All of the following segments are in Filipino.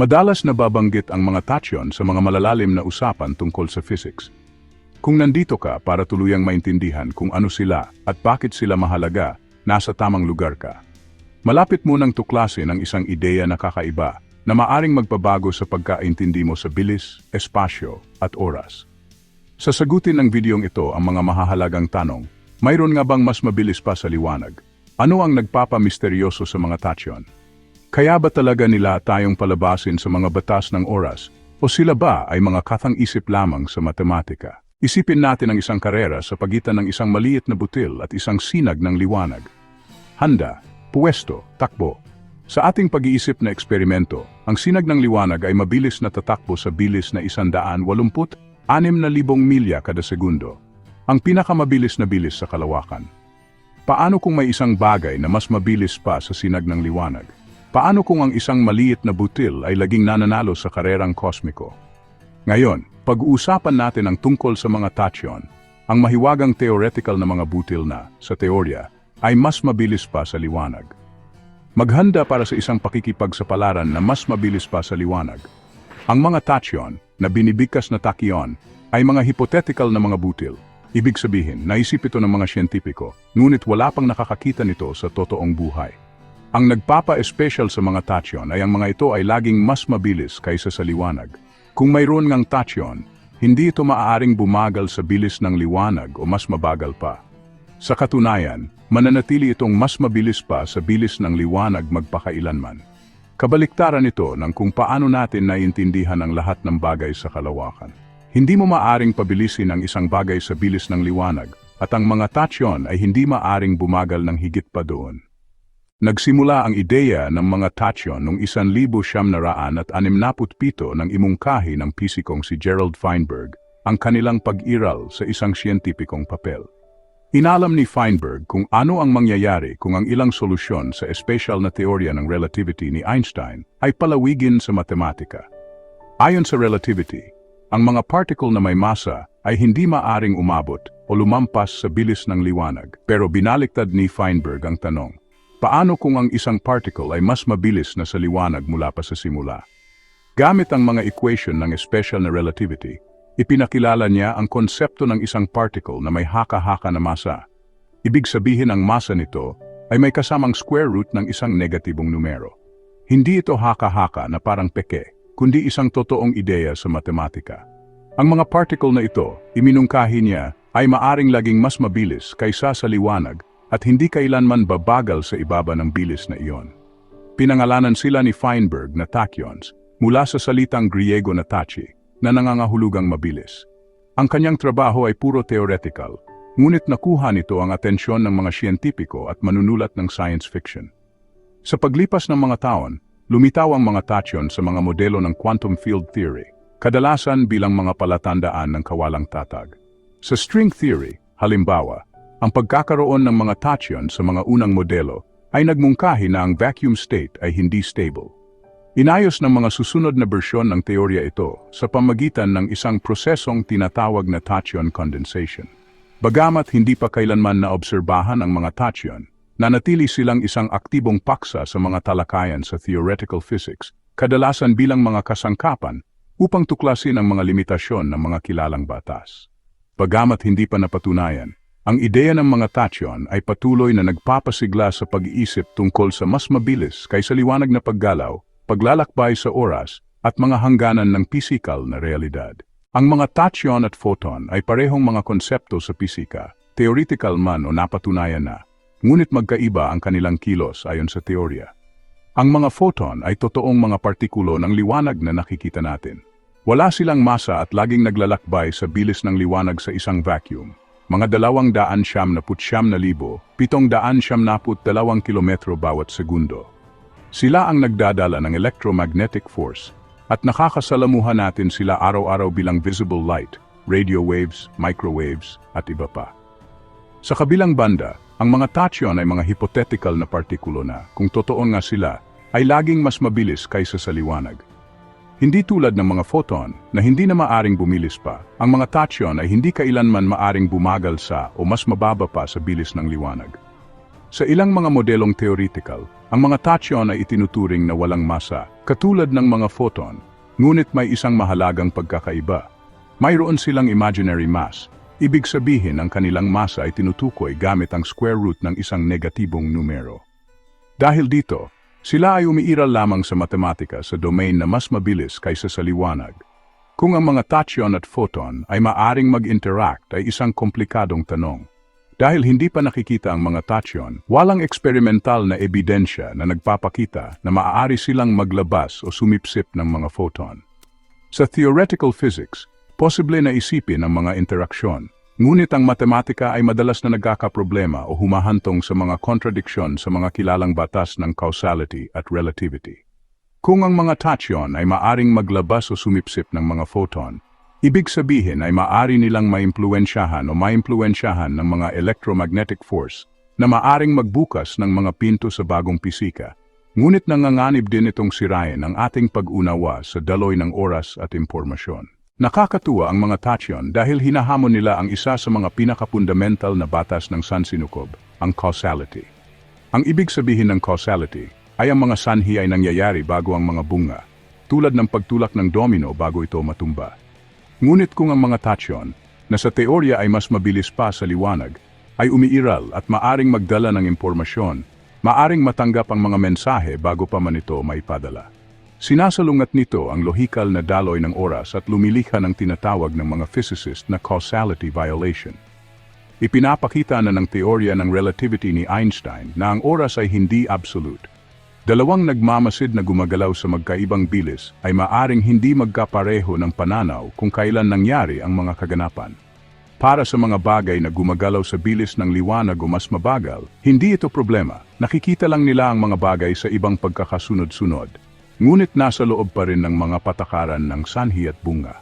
Madalas nababanggit ang mga tachyon sa mga malalalim na usapan tungkol sa physics. Kung nandito ka para tuluyang maintindihan kung ano sila at bakit sila mahalaga, nasa tamang lugar ka. Malapit mo nang tuklasin ang isang ideya na kakaiba na maaring magbabago sa pagkaintindi mo sa bilis, espasyo at oras. Sasagutin ng videong ito ang mga mahahalagang tanong. Mayroon nga bang mas mabilis pa sa liwanag? Ano ang nagpapamisteryoso sa mga tachyon? Kaya ba talaga nila tayong palabasin sa mga batas ng oras? O sila ba ay mga kathang-isip lamang sa matematika? Isipin natin ang isang karera sa pagitan ng isang maliit na butil at isang sinag ng liwanag. Handa, puwesto, takbo. Sa ating pag-iisip na eksperimento, ang sinag ng liwanag ay mabilis na tatakbo sa bilis na 186,000 milya kada segundo. Ang pinakamabilis na bilis sa kalawakan. Paano kung may isang bagay na mas mabilis pa sa sinag ng liwanag? Paano kung ang isang maliit na butil ay laging nananalo sa karerang kosmiko? Ngayon, pag-uusapan natin ang tungkol sa mga tachyon, ang mahiwagang theoretical na mga butil na, sa teorya, ay mas mabilis pa sa liwanag. Maghanda para sa isang pakikipagsapalaran na mas mabilis pa sa liwanag. Ang mga tachyon, na binibigkas na takyon, ay mga hypothetical na mga butil. Ibig sabihin, naisip ito ng mga siyentipiko, ngunit wala pang nakakakita nito sa totoong buhay. Ang nagpapa-espesyal sa mga tachyon ay ang mga ito ay laging mas mabilis kaysa sa liwanag. Kung mayroon ngang tachyon, hindi ito maaaring bumagal sa bilis ng liwanag o mas mabagal pa. Sa katunayan, mananatili itong mas mabilis pa sa bilis ng liwanag magpakailanman. Kabaliktaran ito ng kung paano natin naiintindihan ang lahat ng bagay sa kalawakan. Hindi mo maaring pabilisin ang isang bagay sa bilis ng liwanag at ang mga tachyon ay hindi maaring bumagal ng higit pa doon. Nagsimula ang ideya ng mga tachyon noong 1967 ng imungkahi ng pisikong si Gerald Feinberg ang kanilang pag-iral sa isang siyentipikong papel. Inalam ni Feinberg kung ano ang mangyayari kung ang ilang solusyon sa espesyal na teorya ng relativity ni Einstein ay palawigin sa matematika. Ayon sa relativity, ang mga particle na may masa ay hindi maaring umabot o lumampas sa bilis ng liwanag. Pero binaliktad ni Feinberg ang tanong, paano kung ang isang particle ay mas mabilis na sa liwanag mula pa sa simula? Gamit ang mga equation ng special na relativity, ipinakilala niya ang konsepto ng isang particle na may haka-haka na masa. Ibig sabihin ang masa nito ay may kasamang square root ng isang negatibong numero. Hindi ito haka-haka na parang peke, kundi isang totoong ideya sa matematika. Ang mga particle na ito, iminungkahi niya, ay maaring laging mas mabilis kaysa sa liwanag at hindi kailanman babagal sa ibaba ng bilis na iyon. Pinangalanan sila ni Feinberg na tachyons mula sa salitang Griego na tachi na nangangahulugang mabilis. Ang kanyang trabaho ay puro theoretical, ngunit nakuha nito ang atensyon ng mga siyentipiko at manunulat ng science fiction. Sa paglipas ng mga taon, lumitaw ang mga tachyon sa mga modelo ng quantum field theory, kadalasan bilang mga palatandaan ng kawalang tatag. Sa string theory, halimbawa, ang pagkakaroon ng mga tachyon sa mga unang modelo ay nagmungkahi na ang vacuum state ay hindi stable. Inayos ng mga susunod na bersyon ng teorya ito sa pamagitan ng isang prosesong tinatawag na tachyon condensation. Bagamat hindi pa kailanman naobserbahan ang mga tachyon, nanatili silang isang aktibong paksa sa mga talakayan sa theoretical physics, kadalasan bilang mga kasangkapan upang tuklasin ang mga limitasyon ng mga kilalang batas. Bagamat hindi pa napatunayan, ang ideya ng mga tachyon ay patuloy na nagpapasigla sa pag-iisip tungkol sa mas mabilis kaysa liwanag na paggalaw paglalakbay sa oras at mga hangganan ng pisikal na realidad. Ang mga tachyon at photon ay parehong mga konsepto sa pisika, theoretical man o napatunayan na, ngunit magkaiba ang kanilang kilos ayon sa teorya. Ang mga photon ay totoong mga partikulo ng liwanag na nakikita natin. Wala silang masa at laging naglalakbay sa bilis ng liwanag sa isang vacuum. Mga dalawang daan siyam na putsyam na libo, pitong daan siyam na dalawang kilometro bawat segundo. Sila ang nagdadala ng electromagnetic force at nakakasalamuhan natin sila araw-araw bilang visible light, radio waves, microwaves at iba pa. Sa kabilang banda, ang mga tachyon ay mga hypothetical na partikulo na, kung totoo nga sila, ay laging mas mabilis kaysa sa liwanag. Hindi tulad ng mga photon na hindi na maaring bumilis pa, ang mga tachyon ay hindi kailanman maaring bumagal sa o mas mababa pa sa bilis ng liwanag. Sa ilang mga modelong theoretical, ang mga tachyon ay itinuturing na walang masa, katulad ng mga photon, ngunit may isang mahalagang pagkakaiba. Mayroon silang imaginary mass, ibig sabihin ang kanilang masa ay tinutukoy gamit ang square root ng isang negatibong numero. Dahil dito, sila ay umiiral lamang sa matematika sa domain na mas mabilis kaysa sa liwanag. Kung ang mga tachyon at photon ay maaring mag-interact ay isang komplikadong tanong. Dahil hindi pa nakikita ang mga tachyon, walang eksperimental na ebidensya na nagpapakita na maaari silang maglabas o sumipsip ng mga photon. Sa theoretical physics, posible na isipin ang mga interaksyon, ngunit ang matematika ay madalas na nagkakaproblema o humahantong sa mga kontradiksyon sa mga kilalang batas ng causality at relativity. Kung ang mga tachyon ay maaring maglabas o sumipsip ng mga photon, ibig sabihin ay maaari nilang maimpluensyahan o maimpluensyahan ng mga electromagnetic force na maaring magbukas ng mga pinto sa bagong pisika, ngunit nanganganib din itong sirain ang ating pag-unawa sa daloy ng oras at impormasyon. Nakakatuwa ang mga tachyon dahil hinahamon nila ang isa sa mga pinakapundamental na batas ng sansinukob, ang causality. Ang ibig sabihin ng causality ay ang mga sanhi ay nangyayari bago ang mga bunga, tulad ng pagtulak ng domino bago ito matumba. Ngunit kung ang mga tachyon, na sa teorya ay mas mabilis pa sa liwanag, ay umiiral at maaring magdala ng impormasyon, maaring matanggap ang mga mensahe bago pa man ito maipadala. Sinasalungat nito ang lohikal na daloy ng oras at lumilikha ng tinatawag ng mga physicist na causality violation. Ipinapakita na ng teorya ng relativity ni Einstein na ang oras ay hindi absolute. Dalawang nagmamasid na gumagalaw sa magkaibang bilis ay maaring hindi magkapareho ng pananaw kung kailan nangyari ang mga kaganapan. Para sa mga bagay na gumagalaw sa bilis ng liwanag o mas mabagal, hindi ito problema. Nakikita lang nila ang mga bagay sa ibang pagkakasunod-sunod. Ngunit nasa loob pa rin ng mga patakaran ng sanhi at bunga.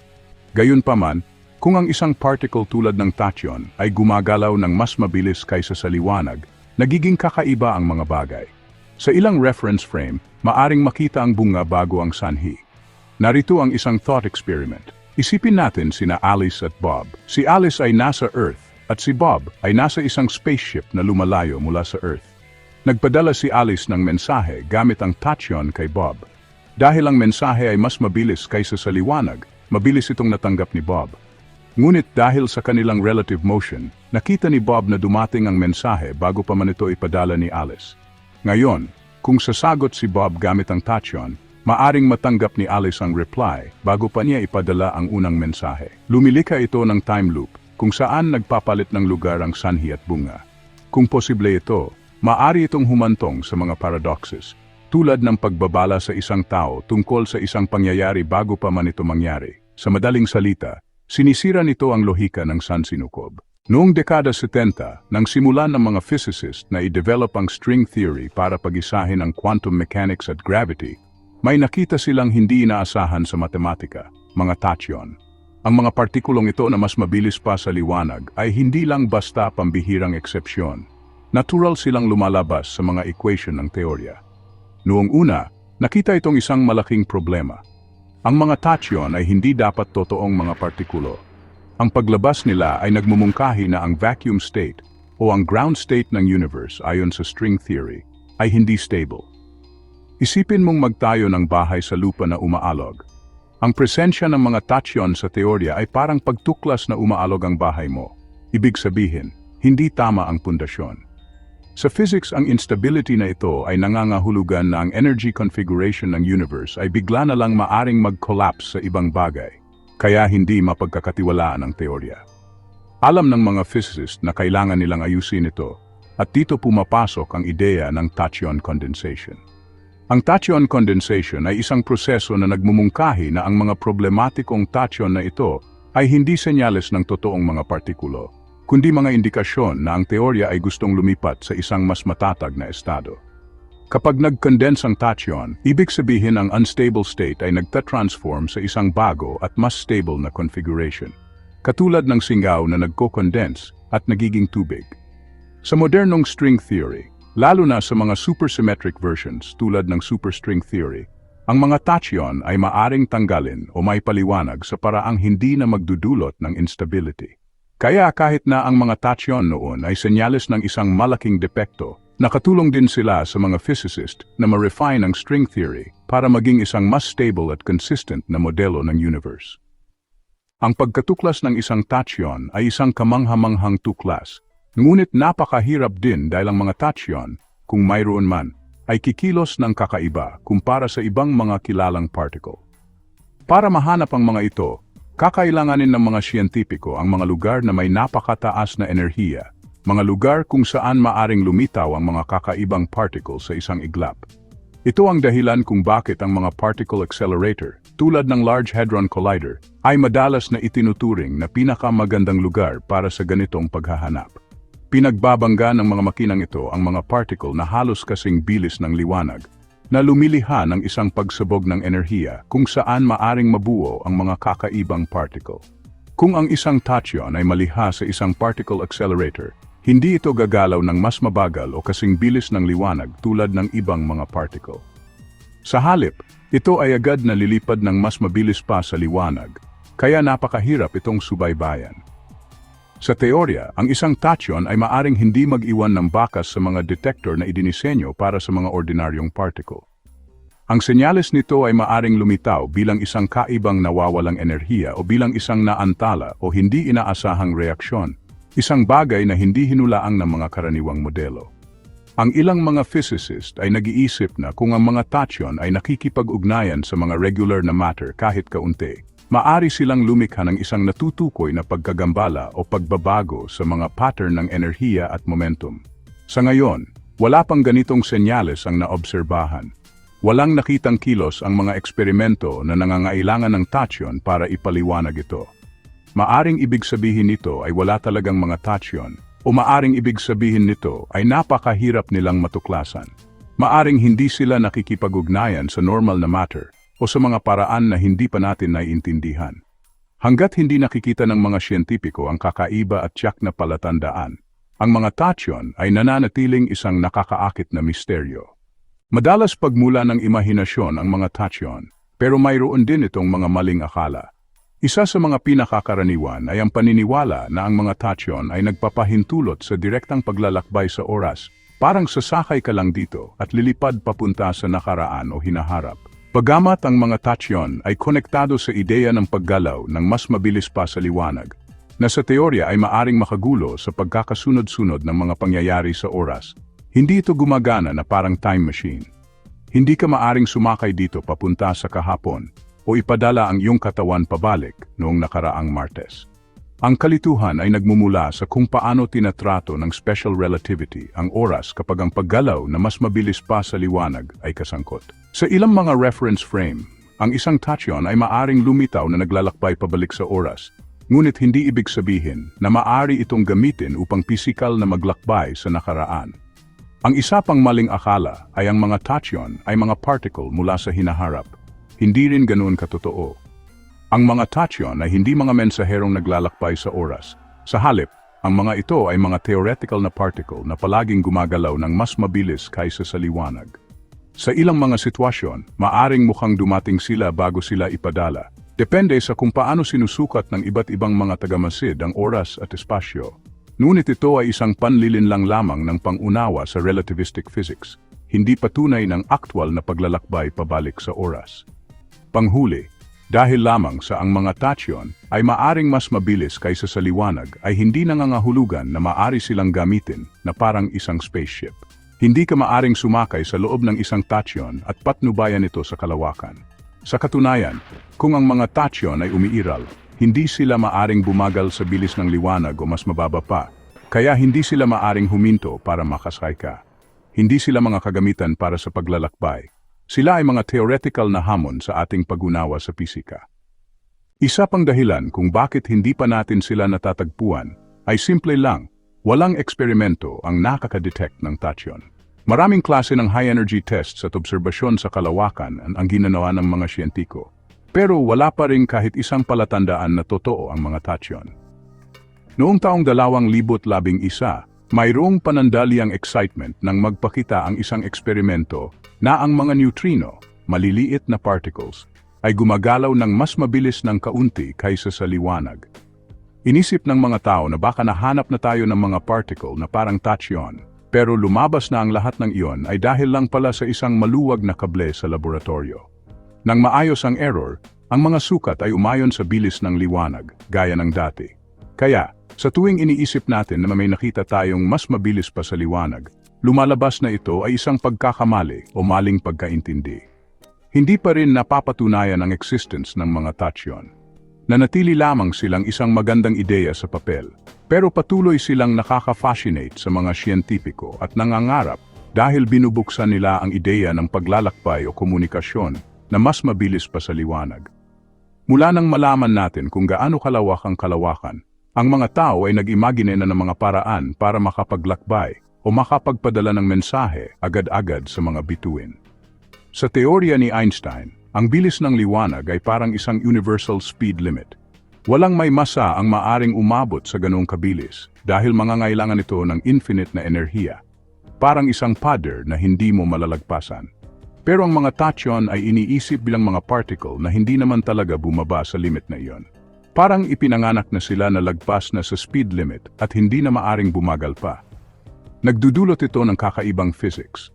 Gayunpaman, kung ang isang particle tulad ng tachyon ay gumagalaw ng mas mabilis kaysa sa liwanag, nagiging kakaiba ang mga bagay. Sa ilang reference frame, maaring makita ang bunga bago ang sanhi. Narito ang isang thought experiment. Isipin natin sina Alice at Bob. Si Alice ay nasa Earth at si Bob ay nasa isang spaceship na lumalayo mula sa Earth. Nagpadala si Alice ng mensahe gamit ang tachyon kay Bob. Dahil ang mensahe ay mas mabilis kaysa sa liwanag, mabilis itong natanggap ni Bob. Ngunit dahil sa kanilang relative motion, nakita ni Bob na dumating ang mensahe bago pa man ito ipadala ni Alice. Ngayon, kung sasagot si Bob gamit ang tachyon, maaring matanggap ni Alice ang reply bago pa niya ipadala ang unang mensahe. Lumilika ito ng time loop kung saan nagpapalit ng lugar ang sanhi at bunga. Kung posible ito, maari itong humantong sa mga paradoxes, tulad ng pagbabala sa isang tao tungkol sa isang pangyayari bago pa man ito mangyari. Sa madaling salita, sinisira nito ang lohika ng sansinukob. Noong dekada 70, nang simulan ng mga physicist na i-develop ang string theory para pag-isahin ang quantum mechanics at gravity, may nakita silang hindi inaasahan sa matematika, mga tachyon. Ang mga partikulong ito na mas mabilis pa sa liwanag ay hindi lang basta pambihirang eksepsyon. Natural silang lumalabas sa mga equation ng teorya. Noong una, nakita itong isang malaking problema. Ang mga tachyon ay hindi dapat totoong mga partikulo. Ang paglabas nila ay nagmumungkahi na ang vacuum state o ang ground state ng universe ayon sa string theory ay hindi stable. Isipin mong magtayo ng bahay sa lupa na umaalog. Ang presensya ng mga tachyon sa teorya ay parang pagtuklas na umaalog ang bahay mo. Ibig sabihin, hindi tama ang pundasyon. Sa physics, ang instability na ito ay nangangahulugan na ang energy configuration ng universe ay bigla na lang maaring mag-collapse sa ibang bagay, kaya hindi mapagkakatiwalaan ang teorya. Alam ng mga physicist na kailangan nilang ayusin ito, at dito pumapasok ang ideya ng tachyon condensation. Ang tachyon condensation ay isang proseso na nagmumungkahi na ang mga problematikong tachyon na ito ay hindi senyales ng totoong mga partikulo, kundi mga indikasyon na ang teorya ay gustong lumipat sa isang mas matatag na estado. Kapag nag-condense ang tachyon, ibig sabihin ang unstable state ay nagta-transform sa isang bago at mas stable na configuration. Katulad ng singaw na nagko-condense at nagiging tubig. Sa modernong string theory, lalo na sa mga supersymmetric versions tulad ng superstring theory, ang mga tachyon ay maaring tanggalin o may paliwanag sa paraang hindi na magdudulot ng instability. Kaya kahit na ang mga tachyon noon ay senyales ng isang malaking depekto, Nakatulong din sila sa mga physicist na ma-refine ang string theory para maging isang mas stable at consistent na modelo ng universe. Ang pagkatuklas ng isang tachyon ay isang kamanghamanghang tuklas, ngunit napakahirap din dahil ang mga tachyon, kung mayroon man, ay kikilos ng kakaiba kumpara sa ibang mga kilalang particle. Para mahanap ang mga ito, kakailanganin ng mga siyentipiko ang mga lugar na may napakataas na enerhiya, mga lugar kung saan maaring lumitaw ang mga kakaibang particle sa isang iglap. Ito ang dahilan kung bakit ang mga particle accelerator, tulad ng Large Hadron Collider, ay madalas na itinuturing na pinakamagandang lugar para sa ganitong paghahanap. Pinagbabangga ng mga makinang ito ang mga particle na halos kasing bilis ng liwanag, na lumiliha ng isang pagsabog ng enerhiya kung saan maaring mabuo ang mga kakaibang particle. Kung ang isang tachyon ay maliha sa isang particle accelerator, hindi ito gagalaw ng mas mabagal o kasing bilis ng liwanag tulad ng ibang mga particle. Sa halip, ito ay agad na lilipad ng mas mabilis pa sa liwanag, kaya napakahirap itong subaybayan. Sa teorya, ang isang tachyon ay maaring hindi mag-iwan ng bakas sa mga detector na idinisenyo para sa mga ordinaryong particle. Ang senyales nito ay maaring lumitaw bilang isang kaibang nawawalang enerhiya o bilang isang naantala o hindi inaasahang reaksyon, isang bagay na hindi hinulaang ng mga karaniwang modelo. Ang ilang mga physicist ay nag-iisip na kung ang mga tachyon ay nakikipag-ugnayan sa mga regular na matter kahit kaunti, maari silang lumikha ng isang natutukoy na pagkagambala o pagbabago sa mga pattern ng enerhiya at momentum. Sa ngayon, wala pang ganitong senyales ang naobserbahan. Walang nakitang kilos ang mga eksperimento na nangangailangan ng tachyon para ipaliwanag ito. Maaring ibig sabihin nito ay wala talagang mga tachyon o maaring ibig sabihin nito ay napakahirap nilang matuklasan. Maaring hindi sila nakikipag-ugnayan sa normal na matter o sa mga paraan na hindi pa natin naiintindihan. Hanggat hindi nakikita ng mga siyentipiko ang kakaiba at tiyak na palatandaan, ang mga tachyon ay nananatiling isang nakakaakit na misteryo. Madalas pagmula ng imahinasyon ang mga tachyon, pero mayroon din itong mga maling akala. Isa sa mga pinakakaraniwan ay ang paniniwala na ang mga tachyon ay nagpapahintulot sa direktang paglalakbay sa oras, parang sasakay ka lang dito at lilipad papunta sa nakaraan o hinaharap. Pagamat ang mga tachyon ay konektado sa ideya ng paggalaw ng mas mabilis pa sa liwanag, na sa teorya ay maaring makagulo sa pagkakasunod-sunod ng mga pangyayari sa oras, hindi ito gumagana na parang time machine. Hindi ka maaring sumakay dito papunta sa kahapon o ipadala ang iyong katawan pabalik noong nakaraang Martes. Ang kalituhan ay nagmumula sa kung paano tinatrato ng special relativity ang oras kapag ang paggalaw na mas mabilis pa sa liwanag ay kasangkot. Sa ilang mga reference frame, ang isang tachyon ay maaring lumitaw na naglalakbay pabalik sa oras, ngunit hindi ibig sabihin na maari itong gamitin upang pisikal na maglakbay sa nakaraan. Ang isa pang maling akala ay ang mga tachyon ay mga particle mula sa hinaharap. Hindi rin ganoon katotoo. Ang mga tachyon ay hindi mga mensaherong naglalakbay sa oras. Sa halip, ang mga ito ay mga theoretical na particle na palaging gumagalaw ng mas mabilis kaysa sa liwanag. Sa ilang mga sitwasyon, maaring mukhang dumating sila bago sila ipadala. Depende sa kung paano sinusukat ng iba't ibang mga tagamasid ang oras at espasyo. Ngunit ito ay isang panlilinlang lamang ng pangunawa sa relativistic physics, hindi patunay ng aktwal na paglalakbay pabalik sa oras. Panghuli, dahil lamang sa ang mga tachyon ay maaring mas mabilis kaysa sa liwanag ay hindi nangangahulugan na maari silang gamitin na parang isang spaceship. Hindi ka maaring sumakay sa loob ng isang tachyon at patnubayan ito sa kalawakan. Sa katunayan, kung ang mga tachyon ay umiiral, hindi sila maaring bumagal sa bilis ng liwanag o mas mababa pa, kaya hindi sila maaring huminto para makasakay ka. Hindi sila mga kagamitan para sa paglalakbay. Sila ay mga theoretical na hamon sa ating pagunawa sa pisika. Isa pang dahilan kung bakit hindi pa natin sila natatagpuan ay simple lang, walang eksperimento ang nakakadetect ng tachyon. Maraming klase ng high-energy tests at obserbasyon sa kalawakan ang, ginanawa ng mga siyentiko. Pero wala pa rin kahit isang palatandaan na totoo ang mga tachyon. Noong taong 2011, mayroong panandaliang excitement nang magpakita ang isang eksperimento na ang mga neutrino, maliliit na particles, ay gumagalaw ng mas mabilis ng kaunti kaysa sa liwanag. Inisip ng mga tao na baka nahanap na tayo ng mga particle na parang tachyon, Pero lumabas na ang lahat ng iyon ay dahil lang pala sa isang maluwag na kable sa laboratorio. Nang maayos ang error, ang mga sukat ay umayon sa bilis ng liwanag, gaya ng dati. Kaya, sa tuwing iniisip natin na may nakita tayong mas mabilis pa sa liwanag, lumalabas na ito ay isang pagkakamali o maling pagkaintindi. Hindi pa rin napapatunayan ang existence ng mga tachyon. Nanatili lamang silang isang magandang ideya sa papel, pero patuloy silang nakaka-fascinate sa mga siyentipiko at nangangarap dahil binubuksan nila ang ideya ng paglalakbay o komunikasyon na mas mabilis pa sa liwanag. Mula nang malaman natin kung gaano kalawak ang kalawakan, ang mga tao ay nag-imagine na ng mga paraan para makapaglakbay o makapagpadala ng mensahe agad-agad sa mga bituin. Sa teorya ni Einstein, ang bilis ng liwanag ay parang isang universal speed limit. Walang may masa ang maaring umabot sa ganong kabilis dahil mangangailangan ito ng infinite na enerhiya. Parang isang pader na hindi mo malalagpasan. Pero ang mga tachyon ay iniisip bilang mga particle na hindi naman talaga bumaba sa limit na iyon. Parang ipinanganak na sila na lagpas na sa speed limit at hindi na maaring bumagal pa. Nagdudulot ito ng kakaibang physics.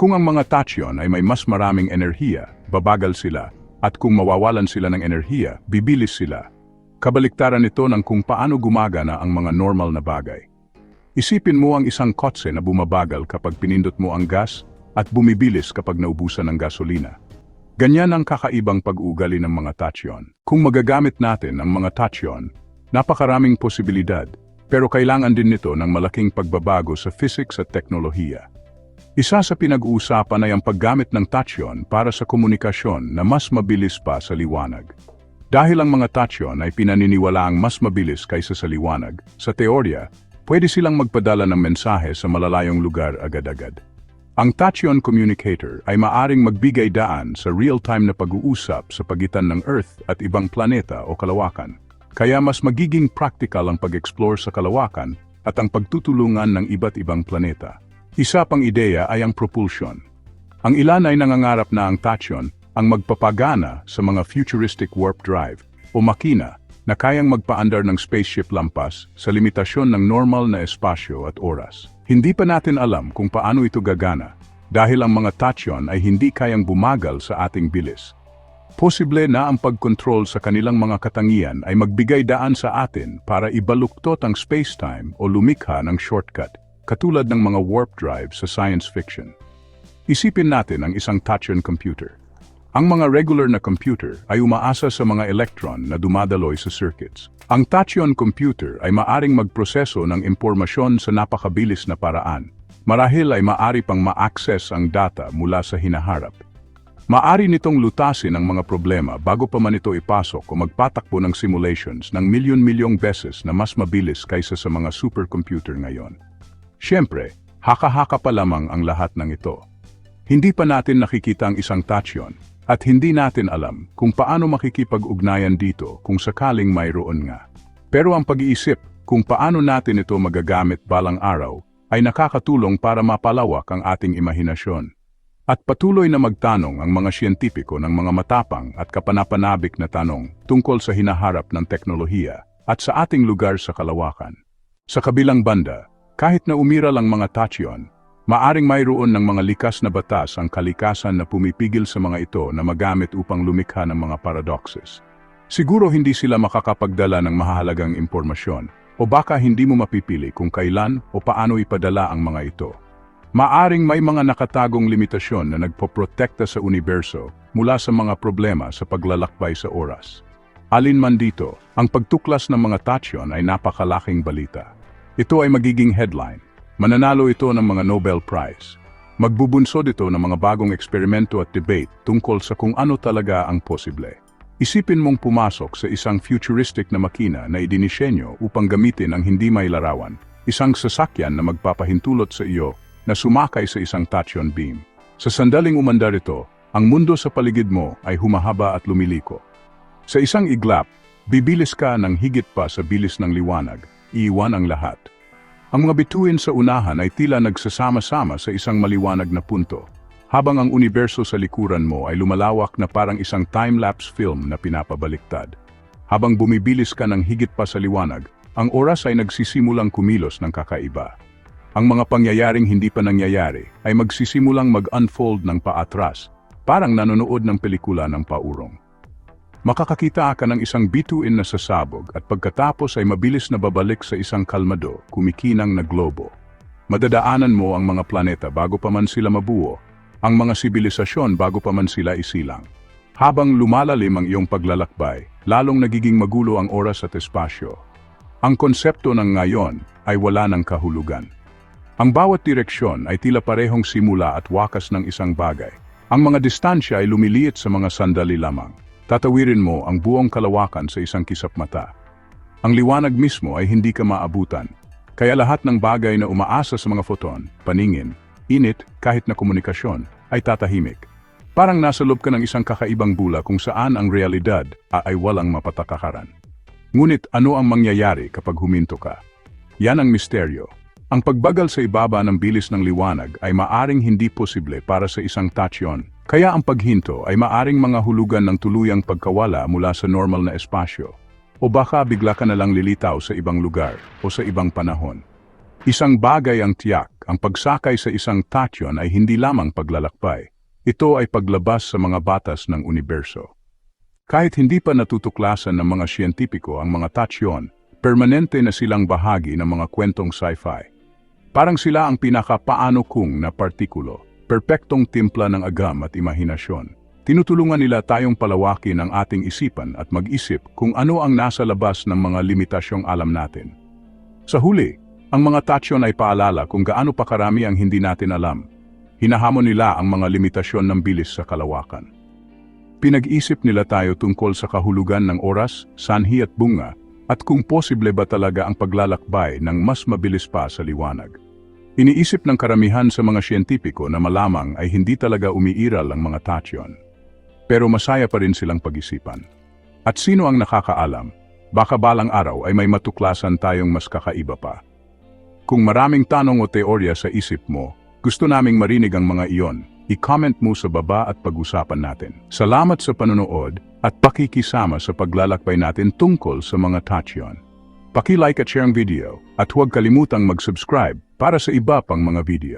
Kung ang mga tachyon ay may mas maraming enerhiya, babagal sila, at kung mawawalan sila ng enerhiya, bibilis sila. Kabaliktaran ito ng kung paano gumagana ang mga normal na bagay. Isipin mo ang isang kotse na bumabagal kapag pinindot mo ang gas at bumibilis kapag naubusan ng gasolina. Ganyan ang kakaibang pag-uugali ng mga tachyon. Kung magagamit natin ang mga tachyon, napakaraming posibilidad, pero kailangan din nito ng malaking pagbabago sa physics at teknolohiya. Isa sa pinag-uusapan ay ang paggamit ng tachyon para sa komunikasyon na mas mabilis pa sa liwanag. Dahil ang mga tachyon ay pinaniniwalaang mas mabilis kaysa sa liwanag, sa teorya, pwede silang magpadala ng mensahe sa malalayong lugar agad-agad. Ang tachyon communicator ay maaring magbigay daan sa real-time na pag-uusap sa pagitan ng Earth at ibang planeta o kalawakan. Kaya mas magiging practical ang pag-explore sa kalawakan at ang pagtutulungan ng iba't ibang planeta. Isa pang ideya ay ang propulsion. Ang ilan ay nangangarap na ang tachyon ang magpapagana sa mga futuristic warp drive o makina na kayang magpaandar ng spaceship lampas sa limitasyon ng normal na espasyo at oras. Hindi pa natin alam kung paano ito gagana dahil ang mga tachyon ay hindi kayang bumagal sa ating bilis. Posible na ang pag-control sa kanilang mga katangian ay magbigay daan sa atin para ibaluktot ang spacetime o lumikha ng shortcut, katulad ng mga warp drive sa science fiction. Isipin natin ang isang tachyon computer. Ang mga regular na computer ay umaasa sa mga electron na dumadaloy sa circuits. Ang tachyon computer ay maaring magproseso ng impormasyon sa napakabilis na paraan. Marahil ay maari pang ma-access ang data mula sa hinaharap. Maari nitong lutasin ang mga problema bago pa man ito ipasok o magpatakbo ng simulations ng milyon-milyong beses na mas mabilis kaysa sa mga supercomputer ngayon. Siyempre, haka-haka pa lamang ang lahat ng ito. Hindi pa natin nakikita ang isang tachyon at hindi natin alam kung paano makikipag-ugnayan dito kung sakaling mayroon nga. Pero ang pag-iisip kung paano natin ito magagamit balang araw ay nakakatulong para mapalawak ang ating imahinasyon. At patuloy na magtanong ang mga siyentipiko ng mga matapang at kapanapanabik na tanong tungkol sa hinaharap ng teknolohiya at sa ating lugar sa kalawakan. Sa kabilang banda, kahit na umiral ang mga tachyon, maaring mayroon ng mga likas na batas ang kalikasan na pumipigil sa mga ito na magamit upang lumikha ng mga paradoxes. Siguro hindi sila makakapagdala ng mahalagang impormasyon o baka hindi mo mapipili kung kailan o paano ipadala ang mga ito. Maaring may mga nakatagong limitasyon na nagpoprotekta sa universo mula sa mga problema sa paglalakbay sa oras. Alin man dito, ang pagtuklas ng mga tachyon ay napakalaking balita. Ito ay magiging headline. Mananalo ito ng mga Nobel Prize. Magbubunsod ito ng mga bagong eksperimento at debate tungkol sa kung ano talaga ang posible. Isipin mong pumasok sa isang futuristic na makina na idinisenyo upang gamitin ang hindi may larawan, isang sasakyan na magpapahintulot sa iyo na sumakay sa isang tachyon beam. Sa sandaling umandar ito, ang mundo sa paligid mo ay humahaba at lumiliko. Sa isang iglap, bibilis ka ng higit pa sa bilis ng liwanag, iiwan ang lahat. Ang mga bituin sa unahan ay tila nagsasama-sama sa isang maliwanag na punto, habang ang universo sa likuran mo ay lumalawak na parang isang time-lapse film na pinapabaliktad. Habang bumibilis ka ng higit pa sa liwanag, ang oras ay nagsisimulang kumilos ng kakaiba. Ang mga pangyayaring hindi pa nangyayari ay magsisimulang mag-unfold ng paatras, parang nanonood ng pelikula ng paurong. Makakakita ka ng isang bituin na sasabog at pagkatapos ay mabilis na babalik sa isang kalmado, kumikinang na globo. Madadaanan mo ang mga planeta bago pa man sila mabuo, ang mga sibilisasyon bago pa man sila isilang. Habang lumalalim ang iyong paglalakbay, lalong nagiging magulo ang oras at espasyo. Ang konsepto ng ngayon ay wala ng kahulugan. Ang bawat direksyon ay tila parehong simula at wakas ng isang bagay. Ang mga distansya ay lumiliit sa mga sandali lamang. Tatawirin mo ang buong kalawakan sa isang kisap mata. Ang liwanag mismo ay hindi ka maabutan. Kaya lahat ng bagay na umaasa sa mga photon, paningin, init, kahit na komunikasyon, ay tatahimik. Parang nasa loob ka ng isang kakaibang bula kung saan ang realidad ay walang mapatakaran. Ngunit ano ang mangyayari kapag huminto ka? Yan ang misteryo. Ang pagbagal sa ibaba ng bilis ng liwanag ay maaring hindi posible para sa isang tachyon. Kaya ang paghinto ay maaring mga hulugan ng tuluyang pagkawala mula sa normal na espasyo. O baka bigla ka na lang lilitaw sa ibang lugar o sa ibang panahon. Isang bagay ang tiyak, ang pagsakay sa isang tachyon ay hindi lamang paglalakbay. Ito ay paglabas sa mga batas ng universo. Kahit hindi pa natutuklasan ng mga siyentipiko ang mga tachyon, permanente na silang bahagi ng mga kwentong sci-fi. Parang sila ang pinaka-paano kung na partikulo, perpektong timpla ng agam at imahinasyon. Tinutulungan nila tayong palawakin ang ating isipan at mag-isip kung ano ang nasa labas ng mga limitasyong alam natin. Sa huli, ang mga tachyon ay paalala kung gaano pa karami ang hindi natin alam. Hinahamon nila ang mga limitasyon ng bilis sa kalawakan. Pinag-isip nila tayo tungkol sa kahulugan ng oras, sanhi at bunga, at kung posible ba talaga ang paglalakbay ng mas mabilis pa sa liwanag. Iniisip ng karamihan sa mga siyentipiko na malamang ay hindi talaga umiiral ang mga tachyon. Pero masaya pa rin silang pag-isipan. At sino ang nakakaalam? Baka balang araw ay may matuklasan tayong mas kakaiba pa. Kung maraming tanong o teorya sa isip mo, gusto naming marinig ang mga iyon. I-comment mo sa baba at pag-usapan natin. Salamat sa panonood at pakikisama sa paglalakbay natin tungkol sa mga tachyon. Paki-like at share ang video at huwag kalimutang mag-subscribe para sa iba pang mga video.